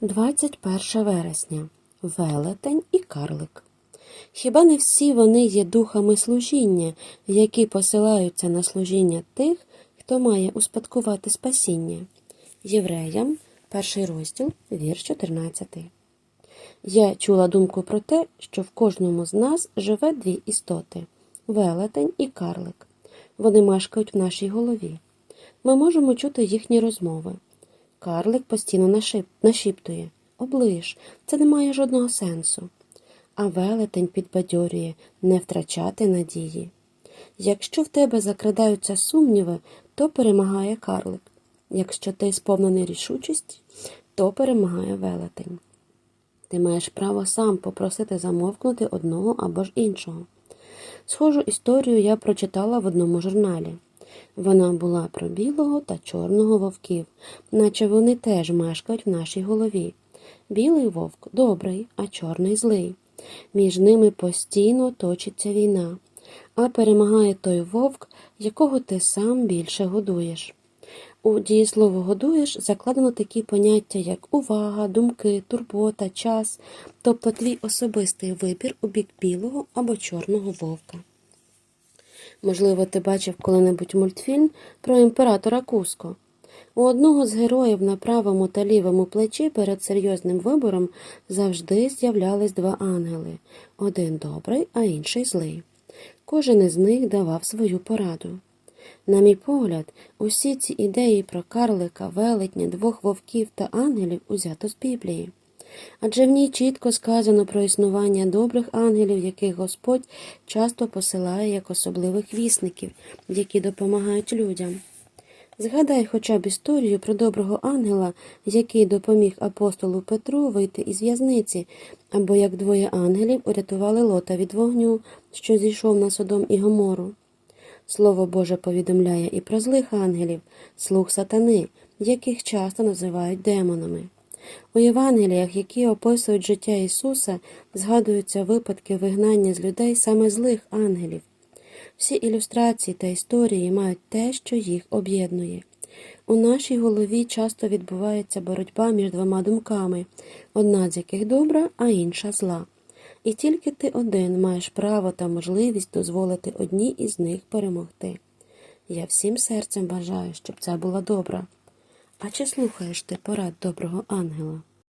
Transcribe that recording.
21 вересня. Велетень і карлик. Хіба не всі вони є духами служіння, які посилаються на служіння тих, хто має успадкувати спасіння? Євреям, перший розділ, вірш 14. Я чула думку про те, що в кожному з нас живе дві істоти велетень і карлик. Вони мешкають в нашій голові. Ми можемо чути їхні розмови. Карлик постійно нашіптує оближ, це не має жодного сенсу. А велетень підбадьорює не втрачати надії. Якщо в тебе закрадаються сумніви, то перемагає карлик. Якщо ти сповнений рішучості, то перемагає велетень. Ти маєш право сам попросити замовкнути одного або ж іншого. Схожу історію я прочитала в одному журналі. Вона була про білого та чорного вовків, наче вони теж мешкають в нашій голові. Білий вовк добрий, а чорний злий. Між ними постійно точиться війна, а перемагає той вовк, якого ти сам більше годуєш. У дієслово годуєш закладено такі поняття, як увага, думки, турбота, час, тобто твій особистий вибір у бік білого або чорного вовка. Можливо, ти бачив коли-небудь мультфільм про імператора Куско. У одного з героїв на правому та лівому плечі перед серйозним вибором завжди з'являлись два ангели один добрий, а інший злий. Кожен із них давав свою пораду. На мій погляд, усі ці ідеї про карлика, велетня, двох вовків та ангелів узято з Біблії. Адже в ній чітко сказано про існування добрих ангелів, яких Господь часто посилає як особливих вісників, які допомагають людям. Згадай хоча б історію про доброго ангела, який допоміг апостолу Петру вийти із в'язниці, або як двоє ангелів урятували лота від вогню, що зійшов на Содом і Гомору. Слово Боже повідомляє і про злих ангелів, слуг сатани, яких часто називають демонами. У Євангеліях, які описують життя Ісуса, згадуються випадки вигнання з людей саме злих ангелів. Всі ілюстрації та історії мають те, що їх об'єднує. У нашій голові часто відбувається боротьба між двома думками, одна з яких добра, а інша зла. І тільки ти один маєш право та можливість дозволити одній із них перемогти. Я всім серцем бажаю, щоб це була добра. А чи слухаєш ти порад доброго ангела?